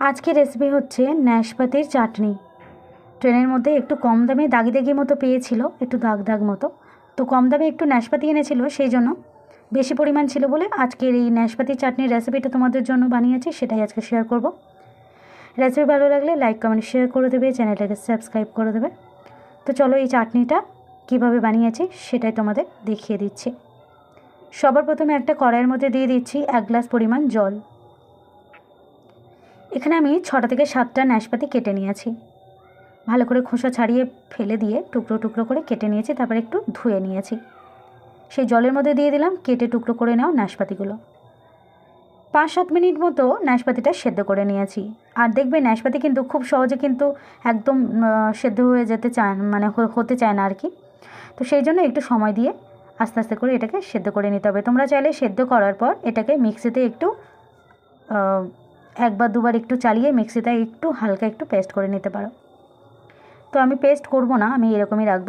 আজকে রেসিপি হচ্ছে ন্যাশপাতির চাটনি। ট্রেনের মধ্যে একটু কম দামে দাগি দাগি মতো পেয়েছিল, একটু দাগ দাগ মতো। তো কম দামে একটু ন্যাশপাতি এনেছিল সেই জন্য বেশি পরিমাণ ছিল বলে আজকের এই ন্যাশপাতির চাটনির রেসিপিটা তোমাদের জন্য বানিয়েছি, সেটাই আজকে শেয়ার করব। রেসিপি ভালো লাগলে লাইক কমেন্ট শেয়ার করে দেবে চ্যানেলটাকে সাবস্ক্রাইব করে দেবে। তো চলো এই চাটনিটা কীভাবে বানিয়েছি সেটাই তোমাদের দেখিয়ে দিচ্ছি। সবার প্রথমে একটা কড়াইয়ের মধ্যে দিয়ে দিচ্ছি এক গ্লাস পরিমাণ জল। এখানে আমি ছটা থেকে সাতটা নাশপাতি কেটে নিয়েছি। ভালো করে খোসা ছাড়িয়ে ফেলে দিয়ে টুকরো টুকরো করে কেটে নিয়েছি, তারপর একটু ধুয়ে নিয়েছি। সেই জলের মধ্যে দিয়ে দিলাম, কেটে টুকরো করে নেওয়া নাশপাতিগুলো। পাঁচ সাত মিনিট মতো নাশপাতিটা সেদ্ধ করে নিয়েছি। আর দেখবে নাশপাতি কিন্তু খুব সহজে কিন্তু একদম সেদ্ধ হয়ে যেতে চায় মানে হতে চায় না আর কি তো সেই জন্য একটু সময় দিয়ে আস্তে আস্তে করে এটাকে সেদ্ধ করে নিতে হবে। তোমরা চাইলে সেদ্ধ করার পর এটাকে মিক্সিতে একটু একবার দুবার একটু চালিয়ে মিক্সিতে একটু হালকা একটু পেস্ট করে নিতে পারো। তো আমি পেস্ট করব না, আমি এরকমই রাখব।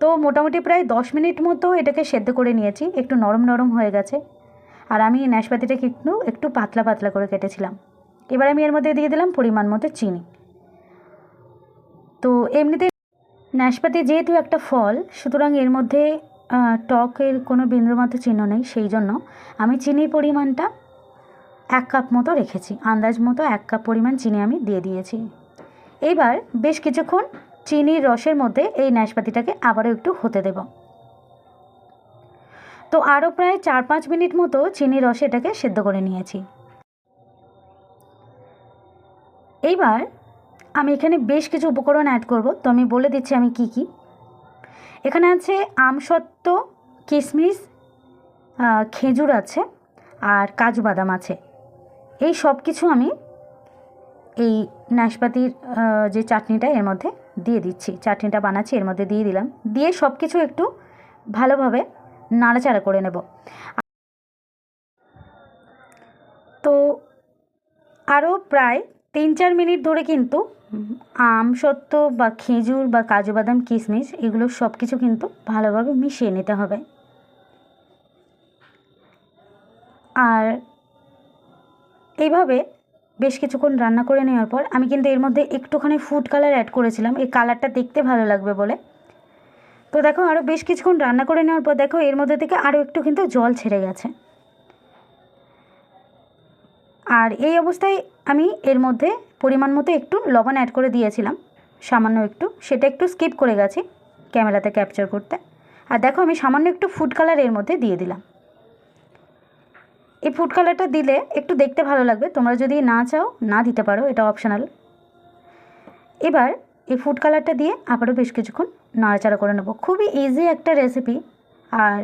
তো মোটামুটি প্রায় দশ মিনিট মতো এটাকে সেদ্ধ করে নিয়েছি, একটু নরম নরম হয়ে গেছে। আর আমি নাশপাতিটাকে একটু একটু পাতলা পাতলা করে কেটেছিলাম। এবার আমি এর মধ্যে দিয়ে দিলাম পরিমাণ মতো চিনি। তো এমনিতে নাশপাতি যেহেতু একটা ফল, সুতরাং এর মধ্যে টকের কোনো বিন্দুমাত্র চিহ্ন নেই, সেই জন্য আমি চিনির পরিমাণটা এক কাপ মতো রেখেছি। আন্দাজ মতো এক কাপ পরিমাণ চিনি আমি দিয়ে দিয়েছি। এইবার বেশ কিছুক্ষণ চিনির রসের মধ্যে এই নাশপাতিটাকে আবারও একটু হতে দেব। তো আরও প্রায় চার পাঁচ মিনিট মতো চিনির রসে এটাকে সেদ্ধ করে নিয়েছি। এইবার আমি এখানে বেশ কিছু উপকরণ অ্যাড করব। তো আমি বলে দিচ্ছি আমি কি কি। এখানে আছে আমসত্ত্ব কিশমিশ খেজুর আছে আর কাজু বাদাম আছে। এই সব কিছু আমি এই নাশপাতির যে চাটনিটা এর মধ্যে দিয়ে দিচ্ছি, চাটনিটা বানাচ্ছি, এর মধ্যে দিয়ে দিলাম। দিয়ে সব কিছু একটু ভালোভাবে নাড়াচাড়া করে নেব। তো আরও প্রায় তিন চার মিনিট ধরে কিন্তু আম সত্ত্ব বা খেজুর বা কাজু বাদাম, কিশমিশ এগুলো সব কিছু কিন্তু ভালোভাবে মিশিয়ে নিতে হবে। আর এইভাবে বেশ কিছুক্ষণ রান্না করে নেওয়ার পর আমি কিন্তু এর মধ্যে একটুখানি ফুড কালার অ্যাড করেছিলাম। এই কালারটা দেখতে ভালো লাগবে বলে। তো দেখো আরও বেশ কিছুক্ষণ রান্না করে নেওয়ার পর দেখো, এর মধ্যে থেকে আরও একটু কিন্তু জল ছেড়ে গেছে। আর এই অবস্থায় আমি এর মধ্যে পরিমাণ মতো একটু লবণ অ্যাড করে দিয়েছিলাম। সামান্য একটু। সেটা একটু স্কিপ করে গেছি ক্যামেরাতে ক্যাপচার করতে। আর দেখো, আমি সামান্য একটু ফুড কালারের মধ্যে দিয়ে দিলাম। এই ফুড কালারটা দিলে একটু দেখতে ভালো লাগবে। তোমরা যদি না চাও, না দিতে পারো, এটা অপশনাল এবার এই ফুড কালারটা দিয়ে আবারও বেশ কিছুক্ষণ নাড়াচাড়া করে নেব। খুবই ইজি একটা রেসিপি আর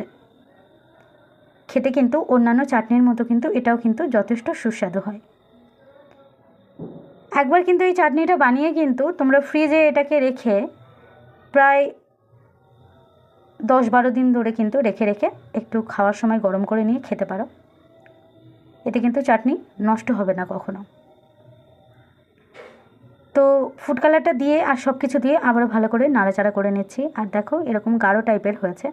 খেতে কিন্তু অন্যান্য চাটনির মতো কিন্তু এটাও কিন্তু যথেষ্ট সুস্বাদু হয়। একবার কিন্তু এই চাটনিটা বানিয়ে কিন্তু তোমরা ফ্রিজে এটাকে রেখে প্রায় দশ বারো দিন ধরে কিন্তু রেখে রেখে একটু খাওয়ার সময় গরম করে নিয়ে খেতে পারো। এতে কিন্তু চাটনি নষ্ট হবে না কখনো। তো ফুড কালারটা দিয়ে আর সব কিছু দিয়ে আবার ভালো করে নাড়াচাড়া করে নিচ্ছি। আর দেখো এরকম গাঢ় টাইপের হয়েছে।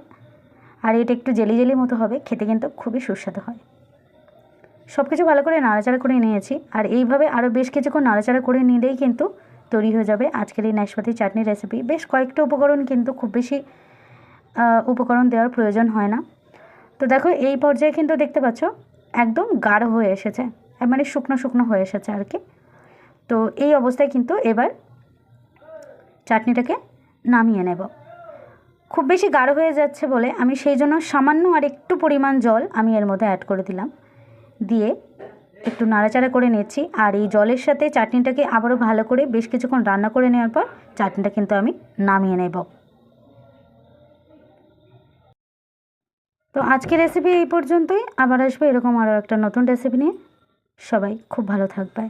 আর এটা একটু জেলি জেলি মতো হবে, খেতে কিন্তু খুবই সুস্বাদু হয়। সব কিছু ভালো করে নাড়াচাড়া করে নিয়েছি। আর এইভাবে আরও বেশ কিছুক্ষণ নাড়াচাড়া করে নিলেই কিন্তু তৈরি হয়ে যাবে আজকের এই নাশপাতি চাটনি রেসিপি বেশ কয়েকটা উপকরণ কিন্তু খুব বেশি উপকরণ দেওয়ার প্রয়োজন হয় না। তো দেখো এই পর্যায়ে কিন্তু দেখতে পাচ্ছ একদম গাঢ় হয়ে এসেছে মানে শুকনো শুকনো হয়ে এসেছে আর কি। তো এই অবস্থায় কিন্তু এবার চাটনিটাকে নামিয়ে নেব। খুব বেশি গাঢ় হয়ে যাচ্ছে বলে আমি সেই জন্য সামান্য আর একটু পরিমাণ জল আমি এর মধ্যে অ্যাড করে দিলাম। দিয়ে একটু নাড়াচাড়া করে নিচ্ছি আর এই জলের সাথে চাটনিটাকে আবারও ভালো করে বেশ কিছুক্ষণ রান্না করে নেওয়ার পর চাটনিটা কিন্তু আমি নামিয়ে নেব। তো আজকে রেসিপি এই পর্যন্তই। আবার আসব এরকম আরও একটা নতুন রেসিপি নিয়ে। সবাই খুব ভালো থাকবে।